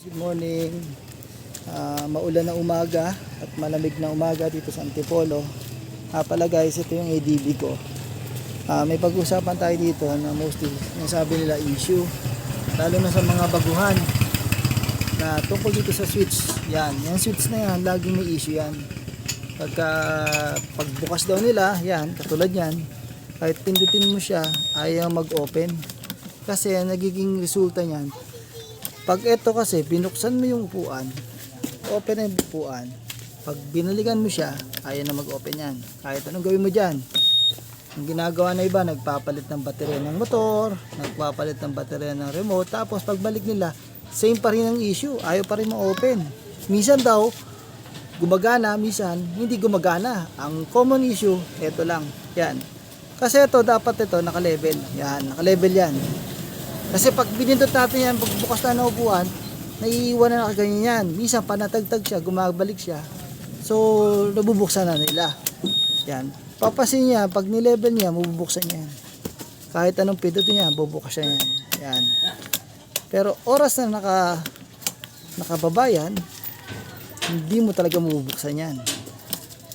Good morning. Ah, maulan na umaga at malamig na umaga dito sa Antipolo. Ah, pala guys, ito yung ADB ko. Ah, may pag-usapan tayo dito na mostly yung sabi nila issue. Lalo na sa mga baguhan na tungkol dito sa switch. Yan, yung switch na yan, laging may issue yan. Pagka pagbukas daw nila, yan, katulad yan, kahit pindutin mo siya, ayaw mag-open. Kasi nagiging resulta niyan, pag ito kasi, binuksan mo yung upuan, open na yung upuan. Pag binalikan mo siya, ayaw na mag-open yan. Kahit anong gawin mo dyan. Ang ginagawa na iba, nagpapalit ng baterya ng motor, nagpapalit ng baterya ng remote, tapos pagbalik nila, same pa rin ang issue, ayaw pa rin ma-open. Minsan daw, gumagana, minsan hindi gumagana. Ang common issue, ito lang, yan. Kasi ito, dapat ito, naka-level. Yan, naka-level yan. Kasi pag binindot natin yan, pagbukas na ng upuan, naiiwan na nakaganyan yan. Minsan panatagtag siya, gumabalik siya. So, nabubuksan na nila. Yan. Papasin niya, pag nilevel niya, mabubuksan niya yan. Kahit anong pindutin niya, bubukas siya yan. Yan. Pero oras na naka, nakababayan, hindi mo talaga mabubuksan yan.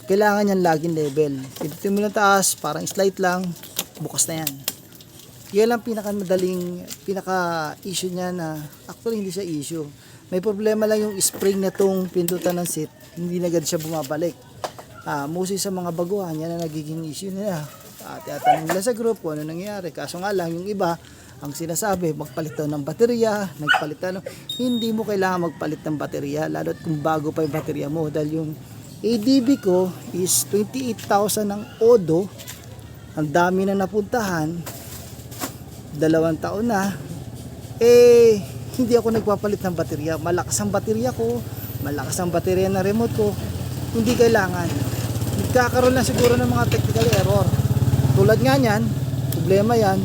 Kailangan yan laging level. Pindutin mo ng taas, parang slide lang, bukas na yan. Yan lang pinakamadaling, pinaka-issue niya na actually hindi siya issue. May problema lang yung spring na tong pindutan ng seat, hindi na agad siya bumabalik. Ah, mostly sa mga baguhan, yan ang nagiging issue nila. At tatanong nila sa group kung ano nangyayari. Kaso nga lang, yung iba, ang sinasabi, magpalit daw ng baterya, nagpalit ng... Hindi mo kailangan magpalit ng baterya, lalo't kung bago pa yung baterya mo. Dahil yung ADB ko is 28,000 ng Odo. Ang dami na napuntahan, dalawang taon na, eh, hindi ako nagpapalit ng baterya. Malakas ang baterya ko, malakas ang baterya ng remote ko, hindi kailangan. Nagkakaroon lang siguro ng mga technical error. Tulad nga niyan, problema yan,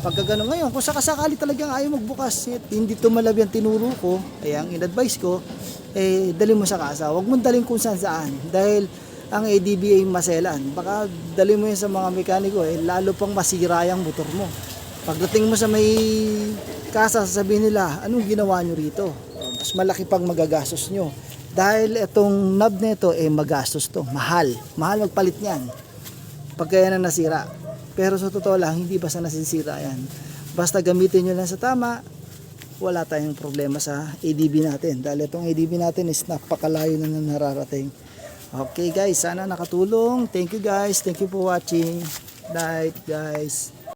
pagka gano'n ngayon, kung sakasakali talagang ayaw magbukas, eh, hindi tumalab yung tinuro ko, ay ang in-advise ko, eh, dali mo sa kasa. Huwag mong dalhin kung saan saan. Dahil ang ADB ay maselan. Baka dali mo yun sa mga mekaniko, eh, lalo pang masira yung motor mo. Pagdating mo sa may kasa, sasabihin nila, anong ginawa nyo rito? Mas malaki pang magagastos nyo. Dahil itong knob nito, eh, magastos to. Mahal. Mahal magpalit niyan. Pag kaya na nasira. Pero sa totoo lang, hindi basta nasisira yan. Basta gamitin nyo lang sa tama, wala tayong problema sa ADB natin. Dahil itong ADB natin is napakalayo na na nararating. Okay guys, sana nakatulong. Thank you guys. Thank you for watching. Night guys.